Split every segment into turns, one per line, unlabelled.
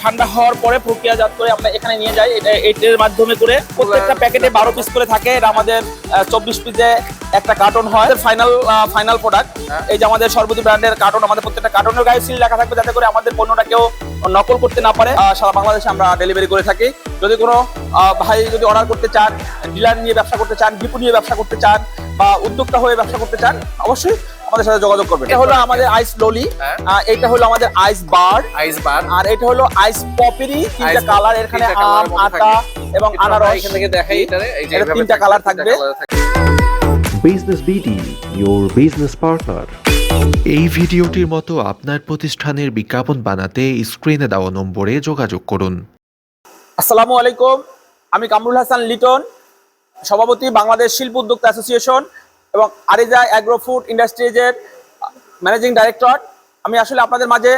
ঠান্ডা হওয়ার পরে প্রক্রিয়াজাত করে আমরা এখানে নিয়ে যাই। এটা এটার মাধ্যমে করে প্রত্যেকটা প্যাকেটে বারো পিস করে থাকে। এটা আমাদের চব্বিশ পিসে একটা কার্টন হয়। Final final product. এই যে আমাদের সর্বতি ব্র্যান্ডের কার্টন আমাদের প্রত্যেকটা কার্টনের গায়ে সিল লেখা থাকবে যাতে করে আমাদের পণ্যটা কেউ নকল করতে না পারে। সারা বাংলাদেশে আমরা ডেলিভারি করে থাকি। যদি কোনো ভাই যদি অর্ডার করতে চান ডিলার নিয়ে ব্যবসা করতে চান ডিপু নিয়ে ব্যবসা করতে চান বা উদ্যোক্তা হয়ে ব্যবসা করতে চান অবশ্যই আমাদের সাথে যোগাযোগ করবেন। এটা হলো আমাদের আইস ললি
হ্যাঁ।
এটা হলো আমাদের আইস বার
আইস বার
আর এটা হলো আইস পপেরই তিনটা কালার এখানে আম আটা এবং আনারস।
এখান থেকে দেখাই এটারে এই যে
এটা তিনটা কালার থাকবে।
Business BD your business partner.
এই ভিডিওটির মতো আপনার প্রতিষ্ঠানের বিজ্ঞাপন বানাতে স্ক্রিনে দেওয়া নম্বরে যোগাযোগ করুন।
আসসালামু আলাইকুম আমি কামরুল হাসান লিটন সভাপতি বাংলাদেশ শিল্প উদ্যোক্তা অ্যাসোসিয়েশন এবং আরিজা অ্যাগ্রো ফুড ইন্ডাস্ট্রিজের ম্যানেজিং ডাইরেক্টর আমি আসলে আপনাদের মাঝে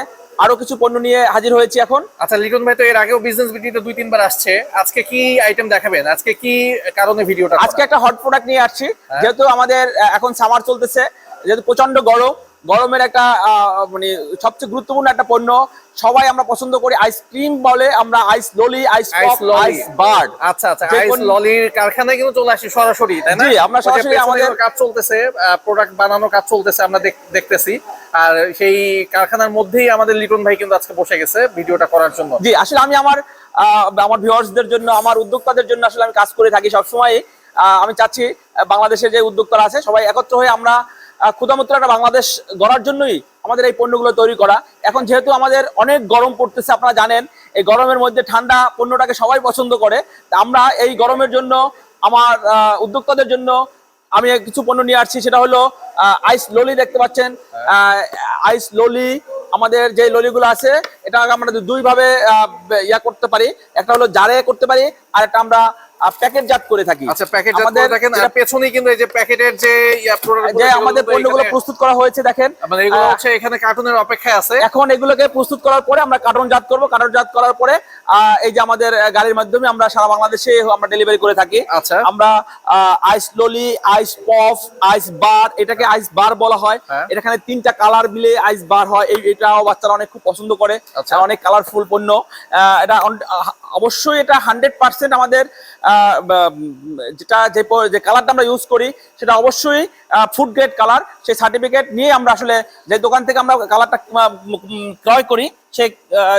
আরও কিছু পণ্য নিয়ে হাজির হয়েছি এখন।
আচ্ছা লিটন ভাই তো এর আগেও বিজনেস ভিডিওতে দুই তিনবার আসছে। আজকে কি আইটেম দেখাবেন? আজকে কি কারণে ভিডিওটা
আজকে একটা হট প্রোডাক্ট নিয়ে আসছি।
হ্যাঁ।
যেহেতু আমাদের এখন সামার চলতেছে যেহেতু প্রচণ্ড গরম গরমের একটা মানে সবচেয়ে গুরুত্বপূর্ণ একটা পণ্য। সবাই আমরা পছন্দ করি আইসক্রিম বলে আমরা আইস ললি আইস
আইস
বার্ড
আচ্ছা আচ্ছা আইস ললির কারখানায় কিন্তু চলে আসি সরাসরি তাই না?
আমরা সরাসরি আমাদের-
কাজ চলতেছে প্রোডাক্ট বানানোর কাজ চলতেছে আমরা দেখতেছি। আর সেই কারখানার মধ্যেই আমাদের লিটন ভাই কিন্তু আজকে বসে গেছে ভিডিওটা করার জন্য।
জি আসলে আমি আমার আহ, আমার ভিউয়ার্সদের জন্য আমার উদ্যোক্তাদের জন্য আসলে আমি কাজ করে থাকি সবসময় আমি চাচ্ছি বাংলাদেশের যে উদ্যোক্তারা আছে সবাই একত্র হয়ে আমরা ক্ষুধামুক্ত একটা বাংলাদেশ গড়ার জন্যই আমাদের এই পণ্যগুলো তৈরি করা। এখন যেহেতু আমাদের অনেক গরম পড়তেছে, আপনারা জানেন, এই গরমের মধ্যে ঠান্ডা পণ্যটাকে সবাই পছন্দ করে। আমরা এই গরমের জন্য, আমার উদ্যোক্তাদের জন্য আমি কিছু পণ্য নিয়ে আসছি, সেটা হলো আইস ললি দেখতে পাচ্ছেন। আইস ললি আমাদের যে ললিগুলো আছে এটা আমরা দুইভাবে ইয়া করতে পারি, একটা হলো জারে করতে পারি, আর একটা আমরা প্যাকেট জাত করে থাকি।
আচ্ছা প্যাকেট
আমাদের
দেখেন
যেটা-
পেছনেই কিন্তু এই যে প্যাকেটের যে প্রোডাক্ট
যে আমাদের পণ্যগুলো প্রস্তুত করা হয়েছে দেখেন।
মানে এগুলো হচ্ছে এখানে কার্টুনের অপেক্ষায় আছে।
এখন এগুলোকে প্রস্তুত করার পরে আমরা কার্টন জাত করব। কার্টন জাত করার পরে এই যে আমাদের গাড়ির মাধ্যমে আমরা সারা বাংলাদেশে আমরা ডেলিভারি করে থাকি।
আচ্ছা।
আমরা আইস ললি আইস পফ আইস বার এটাকে আইস বার বলা হয়।
হ্যাঁ।
এখানে তিনটা কালার মিলে আইস বার হয়। এই এটাও বাচ্চারা অনেক খুব পছন্দ করে।
আচ্ছা।
অনেক কালারফুল পণ্য। এটা অবশ্যই এটা হান্ড্রেড পার্সেন্ট আমাদের যেটা যে যে কালারটা আমরা ইউজ করি, সেটা অবশ্যই ফুড গ্রেড কালার সেই সার্টিফিকেট নিয়ে আমরা আসলে যে দোকান থেকে আমরা কালারটা ক্রয় করি সে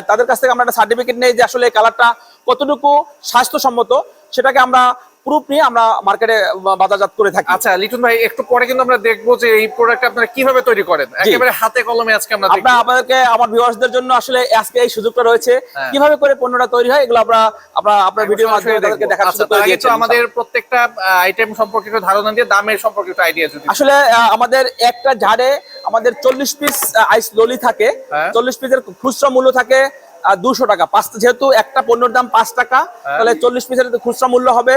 তাদের কাছ থেকে আমরা একটা সার্টিফিকেট নেই যে আসলে কালারটা কতটুকু স্বাস্থ্যসম্মত, সেটাকে আমরা প্রুফ নিয়ে আমরা মার্কেটে বাজারজাত করে থাকি।
আচ্ছা লিটন ভাই একটু পরে কিন্তু আমরা দেখব যে এই প্রোডাক্ট আপনারা কীভাবে তৈরি করেন। একেবারে হাতে কলমে আজকে আমরা
আমরা আপনাদেরকে আমার ভিউয়ার্সদের জন্য আসলে আজকে এই সুযোগটা রয়েছে।
হ্যাঁ।
কীভাবে করে পণ্যটা তৈরি হয় এগুলো আমরা আমরা আপনার ভিডিওর মাধ্যমে তাদেরকে দেখার
আচ্ছা,
সুযোগ করে দিয়েছি
আমাদের প্রত্যেকটা আইটেম সম্পর্কে একটু ধারণা দিয়ে দামের সম্পর্কে একটু আইডিয়া যদি।
আসলে আমাদের একটা ঝাড়ে আমাদের চল্লিশ পিস আইস ললি থাকে।
হ্যাঁ।
চল্লিশ পিসের খুচরা মূল্য থাকে। দুশো টাকা। পাঁচ যেহেতু একটা পণ্যের দাম পাঁচ টাকা
হ্যাঁ।
তাহলে চল্লিশ পিসের খুচরা মূল্য হবে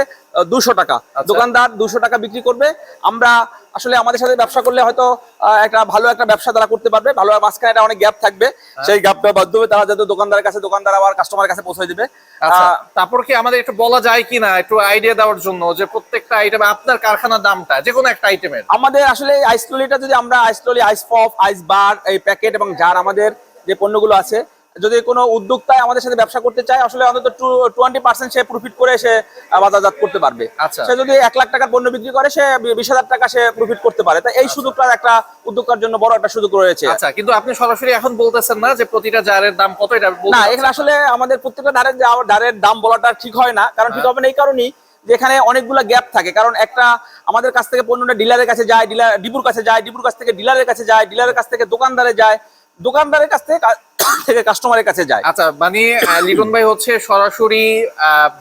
দুশো টাকা।
আচ্ছা।
দোকানদার দুশো টাকা বিক্রি করবে। আমরা আসলে আমাদের সাথে ব্যবসা করলে হয়তো একটা ভালো একটা ব্যবসা তারা করতে পারবে। ভালো মাঝখানে একটা অনেক গ্যাপ থাকবে।
হ্যাঁ।
সেই গ্যাপটার মাধ্যমে তারা যাতে দোকানদারের কাছে দোকানদার আবার কাস্টমারের কাছে পৌঁছে দিবে।
আচ্ছা তারপর কি আমাদের একটু বলা যায় কিনা একটু আইডিয়া দেওয়ার জন্য যে প্রত্যেকটা আইটেম আপনার কারখানার দামটা যে কোনো একটা আইটেমের
আমাদের আসলে এই আইস ললিটা যদি আমরা আইস ললি আইস পপ আইস বার এই প্যাকেট এবং যার আমাদের যে পণ্যগুলো আছে যদি কোনো উদ্যোক্তায় আমাদের সাথে ব্যবসা করতে চায় আসলে অন্তত টোয়েন্টি পার্সেন্ট সে প্রফিট করে সে বাজারজাত করতে পারবে।
আচ্ছা।
সে যদি এক লাখ টাকার পণ্য বিক্রি করে সে বিশ হাজার টাকা সে প্রফিট করতে পারে। তাই এই সুযোগটা একটা উদ্যোক্তার জন্য বড় একটা সুযোগ রয়েছে।
আচ্ছা কিন্তু আপনি সরাসরি এখন বলতেছেন না যে প্রতিটা জারের দাম কত এটা
না এখানে আসলে আমাদের প্রত্যেকটা ধারের ধারের দাম বলাটা ঠিক হয় না। কারণ
হ্যাঁ।
ঠিক হবে না এই কারণেই যে এখানে অনেকগুলো গ্যাপ থাকে। কারণ একটা আমাদের কাছ থেকে পণ্যটা ডিলারের কাছে যায় ডিলার ডিপুর কাছে যায় ডিপুর কাছ থেকে ডিলারের কাছে যায় ডিলারের কাছ থেকে দোকানদারে যায়। দোকানদারের কাছ থেকে থেকে কাস্টমারের কাছে যায়।
আচ্ছা মানে লিটন ভাই হচ্ছে সরাসরি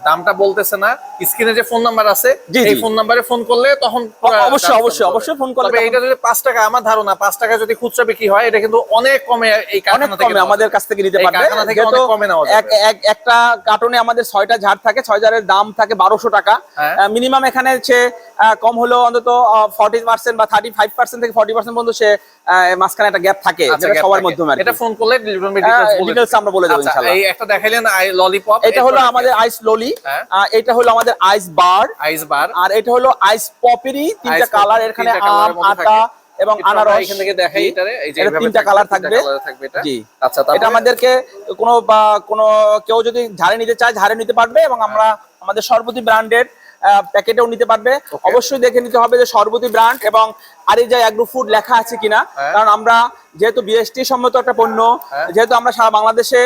দামটা বলতেছে না। স্ক্রিনে যে ফোন নাম্বার আছে এই ফোন নাম্বারে ফোন করলে তখন
অবশ্যই, অবশ্যই, অবশ্যই ফোন করলে
এটা যদি পাঁচ টাকা আমার ধারণা পাঁচ টাকা যদি খুচরা বিক্রি হয় এটা কিন্তু অনেক কমে এই কারখানা থেকে
কমে আমাদের কাছ থেকে নিতে পারবে।
কারখানা থেকে অনেক কমে নেওয়া
এক
যাবে।
এক- একটা কার্টুনে আমাদের ছয়টা ঝাড় থাকে ছয় ঝাড়ের দাম থাকে বারোশো টাকা।
হ্যাঁ।
মিনিমাম এখানে সে কম হলেও অন্তত ফর্টি পার্সেন্ট বা থার্টি ফাইভ পার্সেন্ট থেকে ফর্টি পার্সেন্ট পর্যন্ত সে মাঝখানে একটা গ্যাপ থাকে
আচ্ছা,
সবার। মাধ্যমে
এটা ফোন করলে
হ্যাঁ,
বলে
আমরা বলে দেবো
আচ্ছা,
ইনশাআল্লাহ।
এই একটা দেখাইলেন ললিপপ
এটা হলো আমাদের আইস ললি
হ্যাঁ।
এটা হলো আমাদের আইস বার
আইস বার
আর এটা হলো আইস পপেরই তিনটা কালার এখানে আম আটা এবং আনারস।
এখান থেকে দেখাই এটারে এই যে
তিনটা কালার থাকবে। জি।
আচ্ছা
এটা আমাদেরকে কোনো বা কোনো কেউ যদি ঝাড়ে নিতে চায় ঝাড়ে নিতে পারবে এবং আমরা আমাদের সর্বতি ব্র্যান্ডের প্যাকেটেও নিতে পারবে অবশ্যই দেখে নিতে হবে যে সর্বতি ব্র্যান্ড এবং আরিজা অ্যাগ্রো ফুড লেখা আছে কিনা
হ্যাঁ।
কারণ আমরা যেহেতু বিএসটি সম্মত একটা পণ্য
হ্যাঁ।
যেহেতু আমরা সারা বাংলাদেশে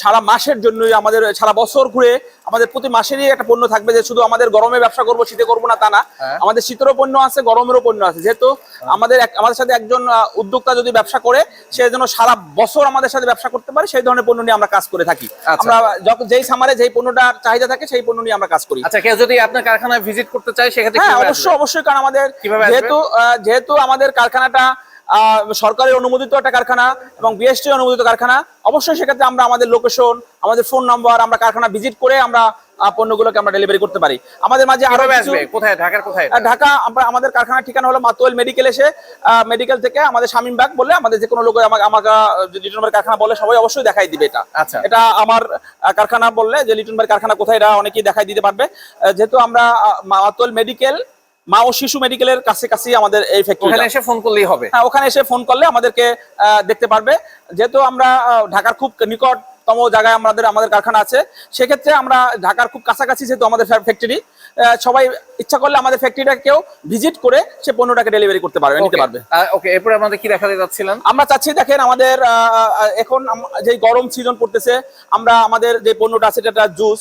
সারা মাসের জন্যই আমাদের সারা বছর ঘুরে আমাদের প্রতি মাসেরই একটা পণ্য থাকবে যে শুধু আমাদের গরমে ব্যবসা করব শীতে করব না তা না।
হ্যাঁ।
আমাদের শীতেরও পণ্য আছে গরমেরও পণ্য আছে। যেহেতু আমাদের আমাদের সাথে একজন উদ্যোক্তা যদি ব্যবসা করে সে যেন সারা বছর আমাদের সাথে ব্যবসা করতে পারে সেই ধরনের পণ্য নিয়ে আমরা কাজ করে থাকি।
আচ্ছা।
আমরা যখন যেই সামারে যেই পণ্যটা চাহিদা থাকে সেই পণ্য নিয়ে আমরা কাজ করি।
আচ্ছা কেউ যদি আপনার কারখানায় ভিজিট করতে চায় সেক্ষেত্রে
হ্যাঁ অবশ্যই অবশ্যই কারণ আমাদের যেহেতু যেহেতু আমাদের কারখানাটা সরকারের অনুমোদিত একটা কারখানা এবং বিএসটি অনুমোদিত কারখানা অবশ্যই সেক্ষেত্রে আমরা আমাদের লোকেশন আমাদের ফোন নম্বর আমরা কারখানা ভিজিট করে আমরা পণ্যগুলোকে আমরা ডেলিভারি করতে পারি। আমাদের মাঝে আরও
আসবে? কোথায়? ঢাকার কোথায়?
ঢাকা আমরা আমাদের কারখানার ঠিকানা হলো মাতোয়াল মেডিকেল এসে মেডিকেল থেকে আমাদের শামীম বাগ বলে আমাদের যে কোনো লোক আমাকে আমাকে লিটন ভাইয়ের কারখানা বলে সবাই অবশ্যই দেখাই দিবে এটা।
আচ্ছা।
এটা আমার কারখানা বললে যে লিটন ভাইয়ের কারখানা কোথায় এটা অনেকেই দেখাই দিতে পারবে। যেহেতু আমরা মাতোয়াল মেডিকেল মা ও শিশু মেডিকেলের কাছে কাছে আমাদের এই ফ্যাক্টরি
ওখানে এসে ফোন করলেই হবে।
হ্যাঁ ওখানে এসে ফোন করলে আমাদেরকে আহ, দেখতে পারবে। যেহেতু আমরা ঢাকার খুব নিকটতম জায়গায় আমাদের আমাদের কারখানা আছে সেক্ষেত্রে আমরা ঢাকার খুব কাছাকাছি যেহেতু আমাদের ফ্যাক্টরি সবাই ইচ্ছা করলে আমাদের ফ্যাক্টরিটা কেউ ভিজিট করে সে পণ্যটাকে ডেলিভারি করতে পারবে নিতে পারবে
ওকে এরপরে আমাদের কি দেখাতে যাচ্ছিলেন
আমরা চাচ্ছি দেখেন আমাদের এখন যে গরম সিজন পড়তেছে আমরা আমাদের যে পণ্যটা আছে এটা জুস।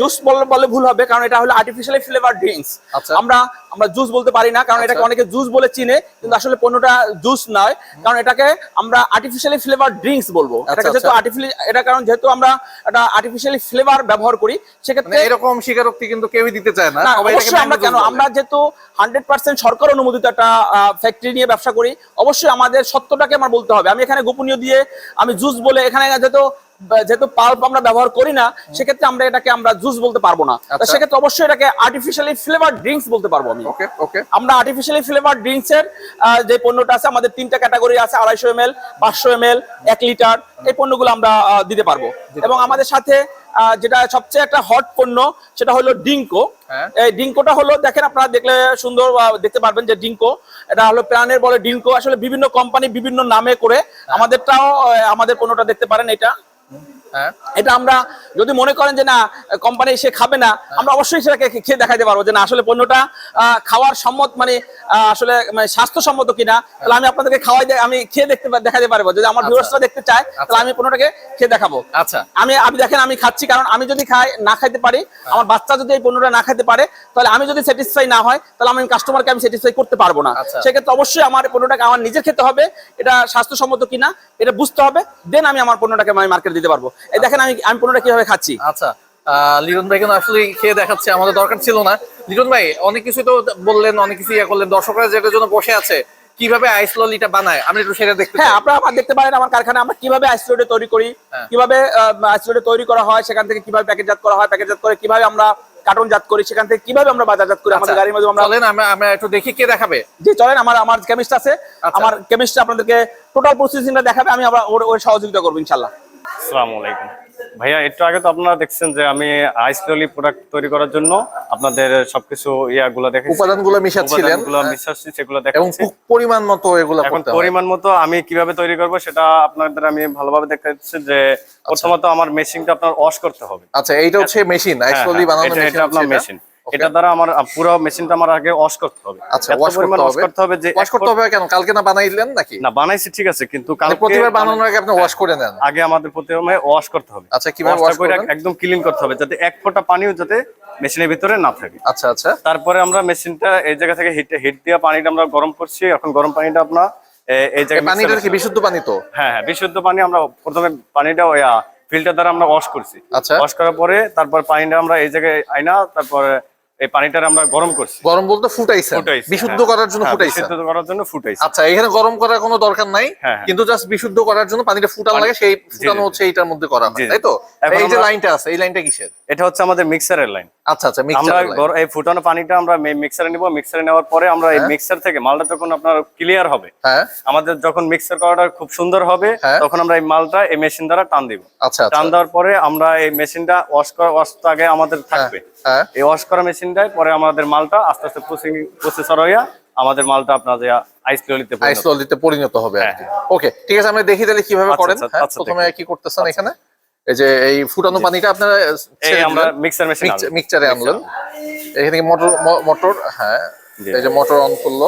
জুস বললে বলে ভুল হবে কারণ এটা হলো আর্টিফিশিয়ালি ফ্লেভার ড্রিঙ্কস। আমরা আমরা জুস বলতে পারি না কারণ এটাকে
আচ্ছা।
অনেকে জুস বলে চিনে কিন্তু আসলে পণ্যটা জুস নয় কারণ এটাকে আমরা আর্টিফিশিয়ালি ফ্লেভার ড্রিঙ্কস বলব
আচ্ছা,
এটাকে যেহেতু। আর্টিফিশিয়ালি এটা কারণ যেহেতু আমরা একটা আর্টিফিশিয়ালি ফ্লেভার ব্যবহার করি
মানে
সেক্ষেত্রে
এরকম স্বীকারোক্তি কিন্তু কেউই দিতে চায় না
না
এটাকে
অবশ্যই আমরা কেন? আমরা যেহেতু হান্ড্রেড পার্সেন্ট সরকার অনুমোদিত একটা ফ্যাক্টরি নিয়ে ব্যবসা করি অবশ্যই আমাদের সত্যটাকে আমার বলতে হবে। আমি এখানে গোপনীয় দিয়ে আমি জুস বলে এখানে যেহেতু যেহেতু পাল্প আমরা ব্যবহার করি না সেক্ষেত্রে আমরা এটাকে আমরা জুস বলতে পারব না।
আচ্ছা।
সেক্ষেত্রে অবশ্যই এটাকে আর্টিফিশিয়ালি ফ্লেভার ড্রিঙ্কস বলতে পারব আমি। আমরা আর্টিফিশিয়ালি ফ্লেভার ড্রিঙ্কস এর যে পণ্যটা আছে আমাদের তিনটা ক্যাটাগরি আছে আড়াইশো এম এল পাঁচশো এম এল এক লিটার এই পণ্যগুলো আমরা দিতে পারব। এবং আমাদের সাথে যেটা সবচেয়ে একটা হট পণ্য সেটা হলো ডিঙ্কো।
হ্যাঁ।
এই ডিঙ্কোটা হলো দেখেন আপনারা দেখলে সুন্দর দেখতে পারবেন যে ডিঙ্কো এটা হলো প্রাণের বলে ডিঙ্কো। আসলে বিভিন্ন কোম্পানি বিভিন্ন নামে করে আমাদেরটাও আমাদের পণ্যটা দেখতে পারেন এটা।
হ্যাঁ
এটা আমরা যদি মনে করেন যে না কোম্পানি সে খাবে না আমরা অবশ্যই সেটাকে খেয়ে দেখাতে পারব যে না আসলে পণ্যটা খাওয়ার সম্মত মানে আসলে মানে স্বাস্থ্যসম্মত কিনা তাহলে আমি আপনাদেরকে খাওয়াই আমি খেয়ে দেখতে দেখাতে পারব। যদি আমার
আচ্ছা।
ভিউয়ার্সরা দেখতে চায় তাহলে আমি পণ্যটাকে খেয়ে দেখাবো।
আচ্ছা।
আমি আমি দেখেন আমি খাচ্ছি কারণ আমি যদি খাই না খাইতে পারি আমার বাচ্চা যদি এই পণ্যটা না খাইতে পারে তাহলে আমি যদি স্যাটিসফাই না হয় তাহলে আমি কাস্টমারকে আমি স্যাটিসফাই করতে পারব না।
আচ্ছা।
সেক্ষেত্রে অবশ্যই আমার পণ্যটাকে আমার নিজের খেতে হবে এটা স্বাস্থ্যসম্মত কিনা এটা বুঝতে হবে দেন আমি আমার পণ্যটাকে আমি মার্কেট দিতে পারব। এই দেখেন আমি আমি পণ্যটা কীভাবে খাচ্ছি।
আচ্ছা লিটন ভাই কিন্তু আসলে খেয়ে দেখাচ্ছে আমাদের দরকার ছিল না। লিটন ভাই অনেক কিছু তো বললেন অনেক কিছু ইয়ে করলেন দর্শকরা যেটার জন্য বসে আছে কীভাবে আইস ললিটা বানায়? আমি একটু সেটা দেখতে
হ্যাঁ আপনারা আমার দেখতে পারেন আমার কারখানা আমরা কীভাবে আইসোলেটে তৈরি করি
হ্যাঁ।
তৈরি করা হয় সেখান থেকে কীভাবে প্যাকেটজাত করা হয় প্যাকেটজাত করে কীভাবে আমরা কার্টুনজাত করি সেখান থেকে কীভাবে আমরা বাজারজাত করি আমাদের
আচ্ছা,
গাড়ির মধ্যে আমরা
চলেন আমরা আমরা একটু দেখি কে দেখাবে।
যে চলেন আমার আমার কেমিস্ট আছে।
আচ্ছা।
আমার কেমিস্ট আপনাদেরকে টোটাল প্রসেসিংটা দেখাবে আমি আবার ওর ওর সহযোগিতা করব ইনশাল্লাহ
আসসালামু আলাইকুম। ভাইয়া একটু আগে তো আপনারা দেখছেন যে আমি আইস ললি প্রোডাক্ট তৈরি করার জন্য আপনাদের সবকিছু ইয়াগুলো দেখেছি।
উপাদানগুলো মিশাচ্ছিলেন।
উপাদানগুলো মিশাচ্ছি সেগুলো
এবং
দেখাচ্ছি
খুব পরিমাণ মতো এগুলো
এখন পরিমাণ মতো আমি কীভাবে তৈরি করব সেটা আপনাদের আমি ভালোভাবে দেখাচ্ছি যে প্রথমত আমার মেশিনটা আপনার ওয়াশ করতে হবে।
আচ্ছা এইটা হচ্ছে মেশিন আইস ললি
হ্যাঁ,
বানানোর মেশিন
এটা আপনার মেশিন এটা দ্বারা আমার পুরো মেশিনটা আমার আগে ওয়াশ করতে হবে।
আচ্ছা ওয়াশ করতে হবে।
করতে হবে যে
ওয়াশ করতে হবে কেন? কালকে না বানাইলেন নাকি?
না বানাইছি ঠিক আছে কিন্তু
মানে
কালকে
প্রতিবার
মানে-
বানানোর আগে আপনি ওয়াশ করে নেন।
আগে আমাদের প্রথমে ওয়াশ করতে হবে।
আচ্ছা, কীভাবে
টা করে একদম ক্লিন করতে হবে যাতে এক ফোঁটা পানিও যাতে মেশিনের ভিতরে না থাকে।
আচ্ছা আচ্ছা।
তারপরে আমরা মেশিনটা এই জায়গা থেকে হিট হিট দিয়ে পানিটা আমরা গরম করছি। এখন গরম পানিটা আপনার এই
এই
জায়গায়
পানিটা কি বিশুদ্ধ পানি তো?
হ্যাঁ হ্যাঁ বিশুদ্ধ পানি আমরা প্রথমে পানিটা ফিল্টার দ্বারা আমরা ওয়াশ করছি।
আচ্ছা।
ওয়াশ করার পরে তারপর পানিটা আমরা এই জায়গায় আইনা তারপরে এই পানিটা আমরা গরম করছি।
গরম বলতে
ফুটাইছি,
বিশুদ্ধ
হ্যাঁ।
করার জন্য
হ্যাঁ,
ফুটাইছেন
বিশুদ্ধ করার জন্য ফুটাইছি।
আচ্ছা এখানে গরম করার কোনো দরকার নাই
হ্যাঁ।
কিন্তু জাস্ট বিশুদ্ধ করার জন্য পানিটা ফুটানো লাগে সেই ফুটানো হচ্ছে এইটার মধ্যে করা হয়। তাই তো? এই যে লাইনটা আছে এই লাইনটা কিসের?
এটা হচ্ছে আমাদের মিক্সারের লাইন।
আচ্ছা আচ্ছা
আমরা
মিক্সার
এই ফুটানো পানিটা আমরা মিক্সারে নিব মিক্সারে নেওয়ার পরে আমরা এই। মিক্সার থেকে মালটা যখন আপনার ক্লিয়ার হবে
হ্যাঁ।
আমাদের যখন মিক্সার করাটা খুব সুন্দর হবে। তখন আমরা এই মালটা এই মেশিন দ্বারা টান দিব।
আচ্ছা আচ্ছা।
টান দেওয়ার পরে আমরা এই মেশিনটা ওয়াশ করা ওয়াশ আগে আমাদের থাকবে। এই ওয়াশ করা মেশিনটাই পরে আমাদের মালটা আস্তে আস্তে প্রসেসর হইয়া আমাদের মালটা আপনার আইস ললিতে
আইস ললিতে পরিণত হবে ওকে ঠিক আছে আমরা দেখি তাহলে কীভাবে
হ্যাঁ, আচ্ছা,
করেন।
আচ্ছা,
হ্যাঁ,
আচ্ছা,
প্রথমে কি করতেছেন এখানে? এই যে এই ফুটানো পানিটা আপনারা
এই আমরা মিক্সার মেশিন
মিক্সারে আনলেন। এখানে মোটর মোটর হ্যাঁ এই যে মোটর অন করল।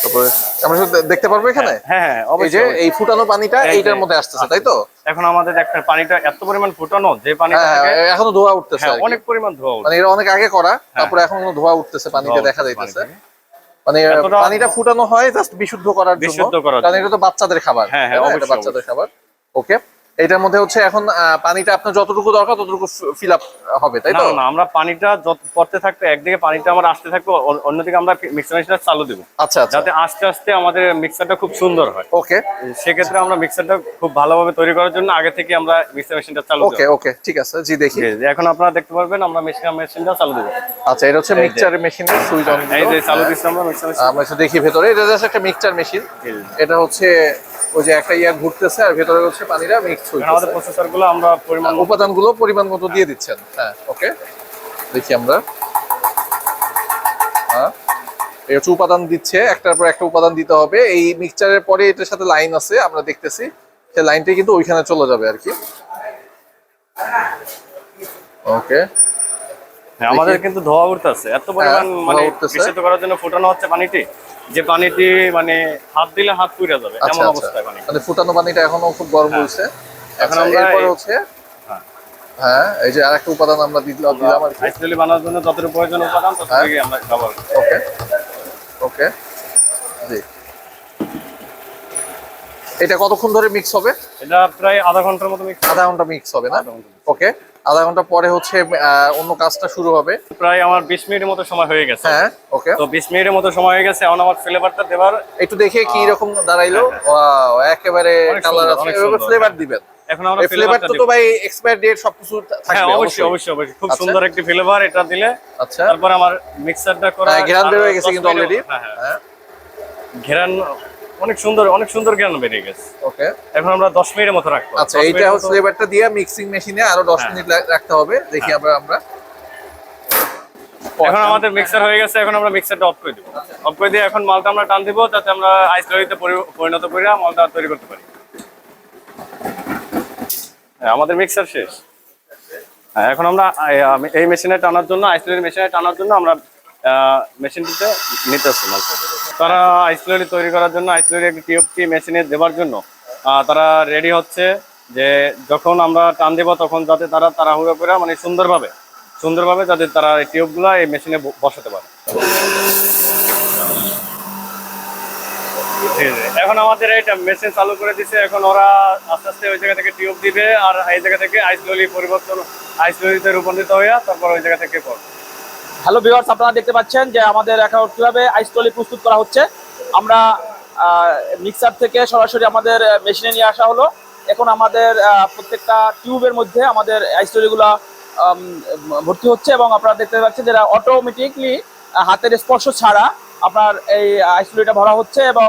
তারপরে আমরা দেখতে পারব এখানে?
হ্যাঁ হ্যাঁ
এই যে এই ফুটানো পানিটা এইটার মধ্যে আসতেছে তাই তো?
এখন আমাদের একটা পানিটা এত পরিমাণ ফুটানো যে পানিটা
হ্যাঁ হ্যাঁ, এখনও ধোয়া উঠতেছে
হ্যাঁ। অনেক পরিমাণ ধোয়া
মানে এটা অনেক আগে করা তারপরে এখন ধোয়া উঠতেছে
ধোয়া
দেখা যাইতেছে। মানে পানিটা ফুটানো হয় জাস্ট বিশুদ্ধ করার জন্য কারণ এটা তো বাচ্চাদের খাবার
হ্যাঁ, হ্যাঁ,
বাচ্চাদের খাবার। ওকে এটার মধ্যে হচ্ছে এখন পানিটা আপনার যতটুকু দরকার ততটুকু ফিল আপ হবে তাই
না
তো?
না আমরা পানিটা যত পড়তে থাকবে একদিকে পানিটা আমার আসতে থাকবে অন্যদিকে আমরা মিক্সার মেশিনটা চালু দেবো।
আচ্ছা আচ্ছা।
যাতে আস্তে আস্তে আমাদের মিক্সারটা খুব সুন্দর হয়।
ওকে।
সেক্ষেত্রে আমরা মিক্সারটা খুব ভালোভাবে তৈরি করার জন্য আগে থেকে আমরা মিক্সার মেশিনটা চালু
ওকে ওকে ঠিক আছে জি দেখি।
এখন আপনারা দেখতে পারবেন আমরা মিক্সার মেশিনটা চালু দেবো।
আচ্ছা এটা হচ্ছে মিক্সচার মেশিনের সুইচ অন
এই যে চালু দিচ্ছি আমরা মিক্সার মেশিন
আমরা দেখি ভেতরে এটা জাস্ট একটা মিক্সচার মেশিন। এটা হচ্ছে ওই যে একটা ইয়া ঘুরতেছে আর ভেতরে হচ্ছে পানিটা মিক্স
আমাদের
হইতেছে
প্রসেসরগুলো আমরা পরিমাণ
উপাদানগুলো পরিমাণ মতো দিয়ে দিচ্ছেন। হ্যাঁ ওকে দেখি আমরা। হ্যাঁ এই হচ্ছে উপাদান দিচ্ছে। একটার পর একটা উপাদান দিতে হবে। এই মিক্সচারের পরে এটার সাথে লাইন আছে আমরা দেখতেছি। সেই লাইনটা কিন্তু ওইখানে চলে যাবে আর কি। ওকে
হ্যাঁ, আমাদের কিন্তু ধোয়া উঠতেছে। এত পরিমাণ মানে। বিশুদ্ধ করার জন্য ফোটানো হচ্ছে পানিটি যে পানিটি মানে হাত দিলে হাত পুড়ে যাবে।
আচ্ছা
এমন
আচ্ছা।
অবস্থায় পানি
মানে ফুটানো পানিটা এখনও খুব গরম হয়েছে।
এখন
এখন
আমরা
এরপরে হচ্ছে?
হ্যাঁ।
হ্যাঁ এই যে আরেকটা উপাদান আমরা দিলাম দিলাম আর
আইসলি বানানোর জন্য যতটুকু প্রয়োজন উপাদান ততটুকু আমরা ব্যবহার করি।
ওকে। ওকে। জি। এটা কতক্ষণ ধরে মিক্স হবে?
এটা প্রায় আধা ঘণ্টার মতো mix-
আধা ঘণ্টা মিক্স হবে না? ওকে। আধা ঘণ্টা পরে হচ্ছে অন্য কাজটা শুরু হবে?
প্রায় আমার বিশ মিনিটের মতো সময় হয়ে গেছে।
হ্যাঁ ওকে।
তো বিশ মিনিটের মতো সময় হয়ে গেছে এখন আমার ফ্লেভারটা দেবার
একটু দেখে কি রকম দাঁড়াইলো? ওয়াও একেবারে কালার আছে। ফ্লেভার দিবেন।
এখন আমরা
ফ্লেভার
ফ্লেভারটা
তো ভাই এক্সপায়ার ডেট সবকিছু
হ্যাঁ
থাকবে
অবশ্যই। অবশ্যই অবশ্যই। খুব
আচ্ছা।
সুন্দর একটি ফ্লেভার এটা দিলে।
আচ্ছা।
তারপর আমার মিক্সারটা করা
হ্যাঁ ঘেরান বের হয়ে গেছে কিন্তু অলরেডি
হ্যাঁ হ্যাঁ।
হ্যাঁ।
ঘেরান অনেক সুন্দর অনেক সুন্দর ঘেরান বেরিয়ে গেছে।
ওকে।
এখন আমরা দশ মিনিটের মতো রাখব।
আচ্ছা এইটা হচ্ছে ফ্লেভারটা দিয়ে মিক্সিং মেশিনে আরও 10
হ্যাঁ।
মিনিট রাখতে হবে। দেখি আমরা আমরা।
এখন আমাদের মিক্সার হয়ে গেছে এখন আমরা মিক্সারটা অফ করে দিব। অফ করে দিয়ে এখন মালটা আমরা টান দিব যাতে আমরা আইস লরিতে পরিণত করে মালটা তৈরি করতে পারি। হ্যাঁ, আমাদের মিক্সার শেষ হ্যাঁ, এখন আমরা এই মেশিনে টানার জন্য আইসলরি মেশিনে টানার জন্য আমরা মেশিনটিতে নিতেছি মালটা তারা আইসলরি তৈরি করার জন্য আইসলরি একটি টিউবটি মেশিনে দেওয়ার জন্য তারা রেডি হচ্ছে যে যখন আমরা টান দেব তখন যাতে তারা তাড়াহুড়ো করে মানে সুন্দরভাবে সুন্দরভাবে যাতে তারা এই টিউবগুলো এই মেশিনে বসাতে পারে। এখন আমাদের এইটা মেশিন চালু করে দিছে। এখন ওরা আস্তে আস্তে ওই জায়গা থেকে টিউব দিবে আর এই জায়গা থেকে আইসলরি পরিবর্তন আইসলরিতে রূপান্তরিত হয়ে তারপর ওই জায়গা থেকে পড়বে।
হ্যালো ভিউয়ার্স আপনারা দেখতে পাচ্ছেন যে আমাদের এখন কীভাবে আইসটলি প্রস্তুত করা হচ্ছে। আমরা মিক্সার থেকে সরাসরি আমাদের মেশিনে নিয়ে আসা হলো। এখন আমাদের প্রত্যেকটা টিউবের মধ্যে আমাদের আইসটলিগুলো ভর্তি হচ্ছে এবং আপনারা দেখতে পাচ্ছেন যেটা অটোমেটিকলি হাতের স্পর্শ ছাড়া আপনার এই আইসটলিটা ভরা হচ্ছে এবং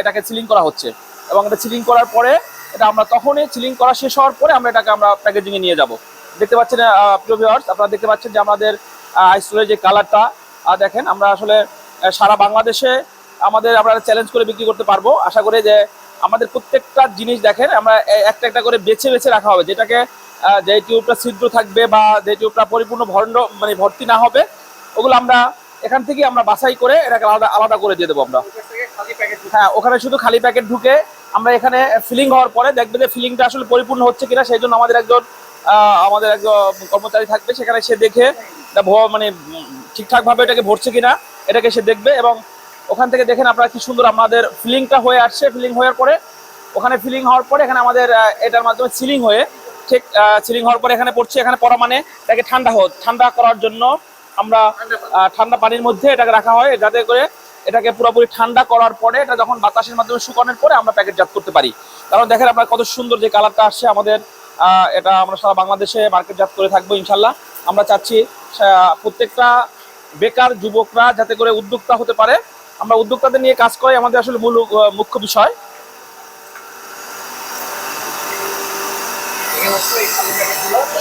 এটাকে সিলিং করা হচ্ছে। এবং এটা সিলিং করার পরে এটা আমরা তখনই সিলিং করা শেষ হওয়ার পরে আমরা এটাকে আমরা প্যাকেজিংয়ে নিয়ে যাব। দেখতে পাচ্ছেন প্রিয় আপনারা দেখতে পাচ্ছেন যে আমাদের আইসোলের যে কালারটা দেখেন, আমরা আসলে সারা বাংলাদেশে আমাদের আমরা চ্যালেঞ্জ করে বিক্রি করতে পারব। আশা করি যে আমাদের প্রত্যেকটা জিনিস দেখেন, আমরা একটা একটা করে বেছে বেছে রাখা হবে। যেটাকে যে টিউবটা ছিদ্র থাকবে বা যে টিউবটা পরিপূর্ণ ভরণ মানে ভর্তি না হবে, ওগুলো আমরা এখান থেকে আমরা বাছাই করে এটাকে আলাদা আলাদা করে দিয়ে দেবো আমরা। হ্যাঁ ওখানে শুধু খালি প্যাকেট ঢুকে আমরা এখানে ফিলিং হওয়ার পরে দেখবে যে ফিলিংটা আসলে পরিপূর্ণ হচ্ছে কিনা, সেই জন্য আমাদের একজন আমাদের একজন কর্মচারী থাকবে, সেখানে সে দেখে মানে ঠিকঠাক ভাবে এটাকে ভরছে কিনা, এটাকে সে দেখবে এবং ওখান থেকে দেখেন আপনারা কি সুন্দর আমাদের ফিলিংটা হয়ে আসছে। ফিলিং হওয়ার পরে ওখানে ফিলিং হওয়ার পরে এখানে আমাদের এটার মাধ্যমে সিলিং হয়ে ঠিক সিলিং হওয়ার পরে এখানে পড়ছে, এখানে পড়া মানে এটাকে ঠান্ডা হোক ঠান্ডা করার জন্য আমরা ঠান্ডা পানির মধ্যে এটাকে রাখা হয়, যাতে করে এটাকে পুরোপুরি ঠান্ডা করার পরে এটা যখন বাতাসের মাধ্যমে শুকানোর পরে আমরা প্যাকেটজাত করতে পারি। কারণ দেখেন আপনার কত সুন্দর যে কালারটা আসছে আমাদের এটা আমরা সারা বাংলাদেশে মার্কেটজাত করে থাকব ইনশাল্লাহ আমরা চাচ্ছি প্রত্যেকটা বেকার যুবকরা যাতে করে উদ্যোক্তা হতে পারে। আমরা উদ্যোক্তাদের নিয়ে কাজ করাই আমাদের আসলে মূল মুখ্য বিষয়।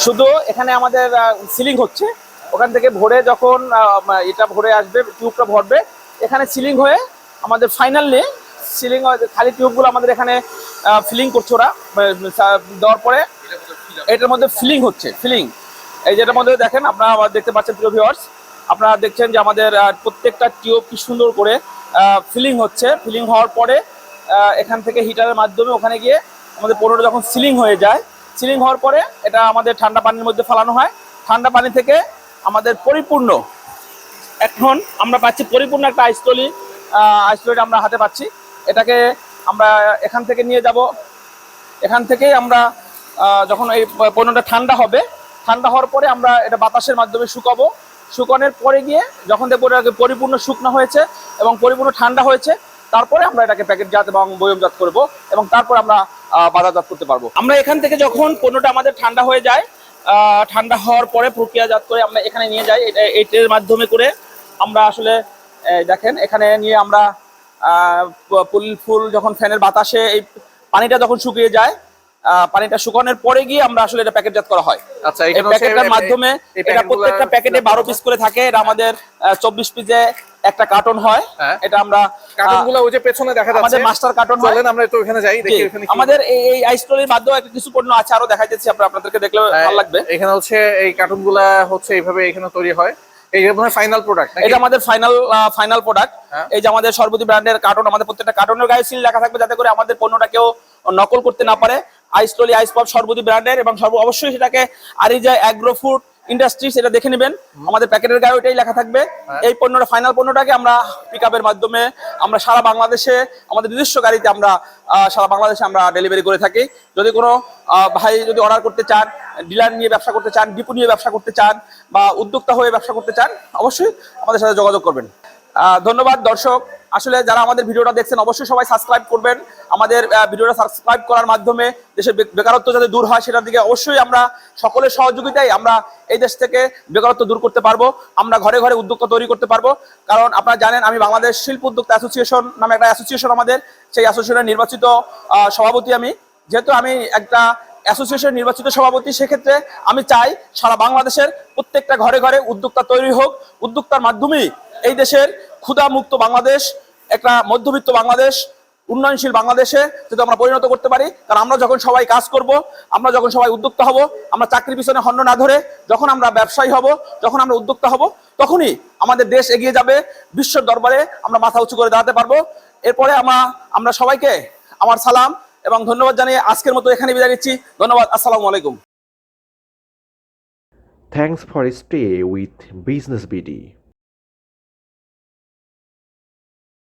শুধু এখানে আমাদের সিলিং হচ্ছে। ওখান থেকে ভরে যখন এটা ভরে আসবে টিউবটা ভরবে এখানে সিলিং হয়ে আমাদের ফাইনালি সিলিং খালি টিউবগুলো আমাদের এখানে ফিলিং করছে ওরা। দেওয়ার পরে এটার মধ্যে ফিলিং হচ্ছে ফিলিং এই যেটার মধ্যে দেখেন, আপনারা দেখতে পাচ্ছেন প্রিয় ভিউয়ার্স আপনারা দেখছেন যে আমাদের প্রত্যেকটা টিউব কি সুন্দর করে ফিলিং হচ্ছে। ফিলিং হওয়ার পরে এখান থেকে হিটারের মাধ্যমে ওখানে গিয়ে আমাদের পনেরো যখন সিলিং হয়ে যায় সিলিং হওয়ার পরে এটা আমাদের ঠান্ডা পানির মধ্যে ফেলানো হয়। ঠান্ডা পানি থেকে আমাদের পরিপূর্ণ এখন আমরা পাচ্ছি পরিপূর্ণ একটা আইসতলি আইসতলিটা আমরা হাতে পাচ্ছি। এটাকে আমরা এখান থেকে নিয়ে যাব। এখান থেকেই আমরা যখন এই পণ্যটা ঠান্ডা হবে, ঠান্ডা হওয়ার পরে আমরা এটা বাতাসের মাধ্যমে শুকাবো। শুকানোর পরে গিয়ে যখন দেখব এটাকে পরিপূর্ণ শুকনো হয়েছে এবং পরিপূর্ণ ঠান্ডা হয়েছে, তারপরে আমরা এটাকে প্যাকেটজাত এবং বয়মজাত করব এবং তারপর আমরা বাজারজাত করতে পারব। আমরা এখান থেকে যখন পণ্যটা আমাদের ঠান্ডা হয়ে যায় ঠান্ডা হওয়ার পরে প্রক্রিয়াজাত করে আমরা এখানে নিয়ে যাই। এটা- ট্রের মাধ্যমে করে আমরা আসলে দেখেন এখানে নিয়ে আমরা ফুল ফুল যখন ফ্যানের বাতাসে এই পানিটা যখন শুকিয়ে যায় পানিটা শুকানোর পরে গিয়ে আমরা আসলে এটা প্যাকেটজাত করা হয়।
আচ্ছা
এই প্যাকেটের মাধ্যমে এটা প্রত্যেকটা প্যাকেটে বারো পিস করে থাকে এটা আমাদের চব্বিশ পিসে একটা কার্টন হয়।
হ্যাঁ।
এটা আমরা
কার্টুনগুলো ওই যে পেছনে দেখা যাচ্ছে।
আমাদের মাস্টার কার্টন হয়।
চলেন আমরা একটু ওখানে যাই দেখি ওখানে
আমাদের এই এই আইস্টোরির মাধ্যমে একটা কিছু পণ্য আছে আরও দেখা যাচ্ছে আমরা আপনাদেরকে দেখলে
হ্যাঁ,
ভালো লাগবে।
এখানে হচ্ছে এই কার্টুনগুলা হচ্ছে এইভাবে এখানে তৈরি হয়। এই মানে ফাইনাল প্রোডাক্ট
এটা আমাদের ফাইনাল ফাইনাল প্রোডাক্ট। এই যে আমাদের সর্বদি ব্র্যান্ডের কার্টন আমাদের প্রত্যেকটা কার্টনের গায়ে সিল লেখা থাকবে যাতে করে আমাদের পণ্যটা কেউ নকল করতে না পারে আইসটলি আইস পপ সর্বদি ব্র্যান্ডের এবং সর্ব অবশ্যই সেটাকে আরিজা অ্যাগ্রো ফুড ইন্ডাস্ট্রি সেটা দেখে নেবেন। আমাদের প্যাকেটের গায়ে ওইটাই লেখা থাকবে।
হ্যাঁ।
এই পণ্যটা ফাইনাল পণ্যটাকে আমরা পিক মাধ্যমে আমরা সারা বাংলাদেশে আমাদের নিজস্ব গাড়িতে আমরা সারা বাংলাদেশে আমরা ডেলিভারি করে থাকি। যদি কোনো আহ, ভাই যদি অর্ডার করতে চান ডিলার নিয়ে ব্যবসা করতে চান ডিপু নিয়ে ব্যবসা করতে চান বা উদ্যোক্তা হয়ে ব্যবসা করতে চান অবশ্যই আমাদের সাথে যোগাযোগ করবেন। ধন্যবাদ দর্শক। আসলে যারা আমাদের ভিডিওটা দেখছেন, অবশ্যই সবাই সাবস্ক্রাইব করবেন। আমাদের ভিডিওটা সাবস্ক্রাইব করার মাধ্যমে দেশের বেকারত্ব যাতে দূর হয়, সেটার দিকে অবশ্যই আমরা সকলের সহযোগিতায় আমরা এই দেশ থেকে বেকারত্ব দূর করতে পারব। আমরা ঘরে ঘরে উদ্যোক্তা তৈরি করতে পারব। কারণ আপনারা জানেন, আমি বাংলাদেশ শিল্প উদ্যোক্তা অ্যাসোসিয়েশন নামে একটা অ্যাসোসিয়েশন আমাদের। সেই অ্যাসোসিয়েশনের নির্বাচিত সভাপতি আমি। যেহেতু আমি একটা অ্যাসোসিয়েশন নির্বাচিত সভাপতি, সেক্ষেত্রে আমি চাই সারা বাংলাদেশের প্রত্যেকটা ঘরে ঘরে উদ্যোক্তা তৈরি হোক। উদ্যোক্তার মাধ্যমেই এই দেশের ক্ষুধা মুক্ত বাংলাদেশ, একটা মধ্যবিত্ত বাংলাদেশ, উন্নয়নশীল বাংলাদেশে যদি আমরা পরিণত করতে পারি কারণ আমরা যখন সবাই কাজ করব, আমরা যখন সবাই উদ্যোক্তা হব, আমরা চাকরির পিছনে হন্য না ধরে যখন আমরা ব্যবসায়ী হব, যখন আমরা উদ্যোক্তা হব, তখনই আমাদের দেশ এগিয়ে যাবে, বিশ্বের দরবারে আমরা মাথা উঁচু করে দাঁড়াতে পারব। এরপরে আমরা আমরা সবাইকে আমার সালাম এবং ধন্যবাদ জানিয়ে আজকের মতো এখানে বিদায় নিচ্ছি। ধন্যবাদ, আসসালামু আলাইকুম।
Thanks for stay with Business BD.